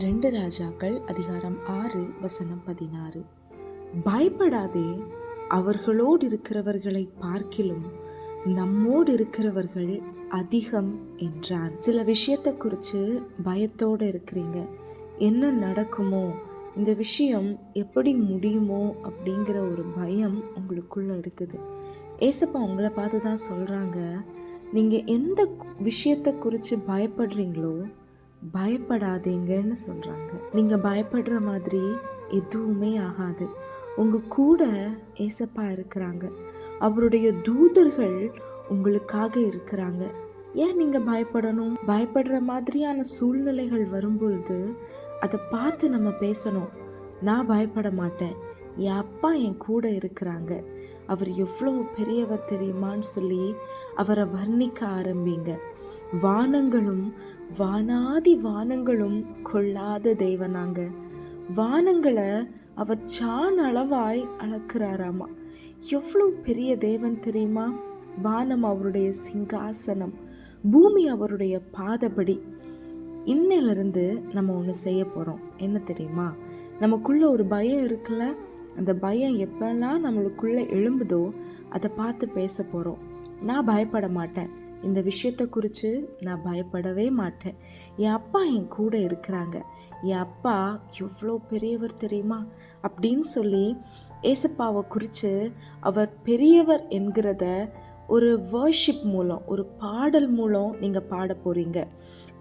ரெண்டு ராஜாக்கள் அதிகாரம் ஆறு வசனம் பதினாறு. பயப்படாதே அவர்களோடு இருக்கிறவர்களை பார்க்கிலும் நம்மோடு இருக்கிறவர்கள் அதிகம் என்றான். சில விஷயத்தை குறித்து பயத்தோடு இருக்கிறீங்க. என்ன நடக்குமோ இந்த விஷயம் எப்படி முடியுமோ அப்படிங்கிற ஒரு பயம் உங்களுக்குள்ளே இருக்குது. ஏசப்பா உங்களை பார்த்து தான் சொல்கிறாங்க நீங்கள் எந்த விஷயத்தை குறித்து பயப்படுறீங்களோ பயப்படாதீங்கன்னு சொல்கிறாங்க நீங்கள் பயப்படுற மாதிரி எதுவுமே ஆகாது. உங்கள் கூட ஏசப்பா இருக்கிறாங்க. அவருடைய தூதர்கள் உங்களுக்காக இருக்கிறாங்க. ஏன் நீங்கள் பயப்படணும்? பயப்படுற மாதிரியான சூழ்நிலைகள் வரும்பொழுது அதை பார்த்து நம்ம பேசணும். நான் பயப்பட மாட்டேன். என் அப்பா என் கூட இருக்கிறாங்க. அவர் எவ்வளவு பெரியவர் தெரியுமான்னு சொல்லி அவரை வர்ணிக்க ஆரம்பிங்க. வானங்களும் வானாதி வானங்களும் கொள்ளாத தேவனாங்க. வானங்களை அவர் சான் அளவாய் அளக்கிறாராமா. எவ்வளவு பெரிய தேவன் தெரியுமா? வானம் அவருடைய சிங்காசனம் பூமி அவருடைய பாதபடி. இன்னிலிருந்து நம்ம ஒன்று செய்ய போகிறோம் என்ன தெரியுமா? நமக்குள்ள ஒரு பயம் இருக்குல்ல? அந்த பயம் எப்பெல்லாம் நம்மளுக்குள்ளே எழும்புதோ அதை பார்த்து பேச போகிறோம் நான் பயப்பட மாட்டேன். இந்த விஷயத்தை குறித்து நான் பயப்படவே மாட்டேன். என் அப்பா என் கூட இருக்கிறாங்க. என் அப்பா எவ்வளோ பெரியவர் தெரியுமா? அப்படின்னு சொல்லி ஏசப்பாவை குறித்து அவர் பெரியவர் என்கிறத ஒரு வர்ஷிப் மூலம் ஒரு பாடல் மூலம் நீங்கள் பாட போகிறீங்க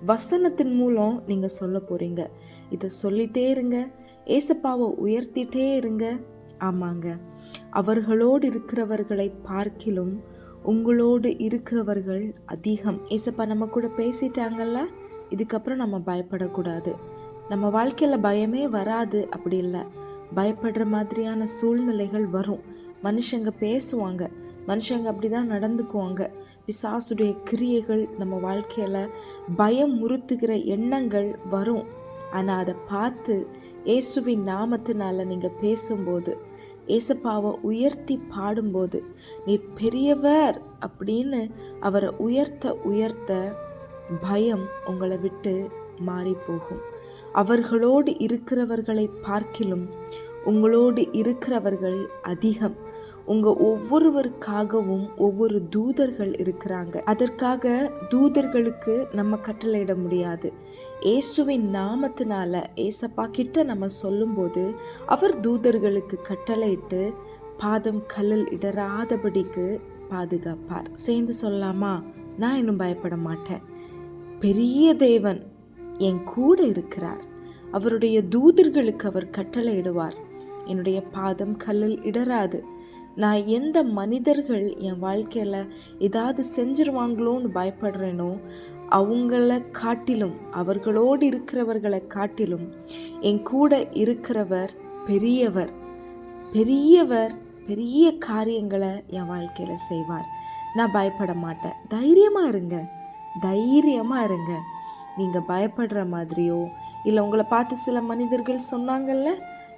வசனத்தின் மூலம் நீங்கள் சொல்ல போகிறீங்க இதை சொல்லிட்டே இருங்க. ஏசப்பாவை உயர்த்திட்டே இருங்க. ஆமாங்க. அவர்களோடு இருக்கிறவர்களை பார்க்கிலும் உங்களோடு இருக்கிறவர்கள் அதிகம். ஏசப்பா நம்ம கூட பேசிட்டாங்கல்ல? இதுக்கப்புறம் நம்ம பயப்படக்கூடாது. நம்ம வாழ்க்கையில் பயமே வராது அப்படி இல்லை. பயப்படுற மாதிரியான சூழ்நிலைகள் வரும். மனுஷங்க பேசுவாங்க. மனுஷங்க அப்படி தான் நடந்துக்குவாங்க. பிசாசுடைய கிரியைகள் நம்ம வாழ்க்கையில் பயம் முறுத்துகிற எண்ணங்கள் வரும். ஆனால் அதை பார்த்து இயேசுவின் நாமத்தினால நீங்கள் பேசும்போது ஏசப்பாவை உயர்த்தி பாடும்போது நீ பெரியவர் அப்படின்னு அவரை உயர்த்த உயர்த்த பயம் உங்களை விட்டு மாறி போகும் அவர்களோடு இருக்கிறவர்களை பார்க்கிலும் உங்களோடு இருக்கிறவர்கள் அதிகம். உங்க ஒவ்வொருவருக்காகவும் ஒவ்வொரு தூதர்கள் இருக்கிறாங்க. அதற்காக தூதர்களுக்கு நம்ம கட்டளையிட முடியாது. இயேசுவின் நாமத்தினால ஏசப்பா கிட்ட நம்ம சொல்லும்போது அவர் தூதர்களுக்கு கட்டளையிட்டு பாதம் கல்லில் இடராதபடிக்கு பாதுகாப்பார். சேர்ந்து சொல்லலாமா? நான் இன்னும் பயப்பட மாட்டேன். பெரிய தேவன் என் கூட இருக்கிறார். அவருடைய தூதர்களுக்கு அவர் கட்டளையிடுவார். என்னுடைய பாதம் கல்லில் இடராது நான் எந்த மனிதர்கள் என் வாழ்க்கையில் ஏதாவது செஞ்சிருவாங்களோன்னு பயப்படுறேனோ அவங்கள காட்டிலும் அவர்களோடு இருக்கிறவர்களை காட்டிலும் என் கூட இருக்கிறவர் பெரியவர். பெரியவர் பெரிய காரியங்களை என் வாழ்க்கையில் செய்வார். நான் பயப்பட மாட்டேன். தைரியமாக இருங்க. தைரியமாக இருங்க. நீங்கள் பயப்படுற மாதிரியோ இல்லை உங்களை பார்த்து சில மனிதர்கள் சொன்னாங்கல்ல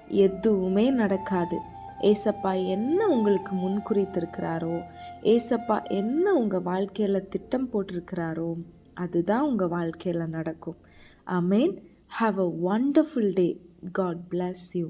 எதுவுமே நடக்காது. ஏசப்பா என்ன உங்களுக்கு முன்குறித்திருக்கிறாரோ ஏசப்பா என்ன உங்கள் வாழ்க்கையில் திட்டம் போட்டிருக்கிறாரோ? அதுதான் உங்கள் வாழ்க்கையில் நடக்கும். I mean have a wonderful day God bless you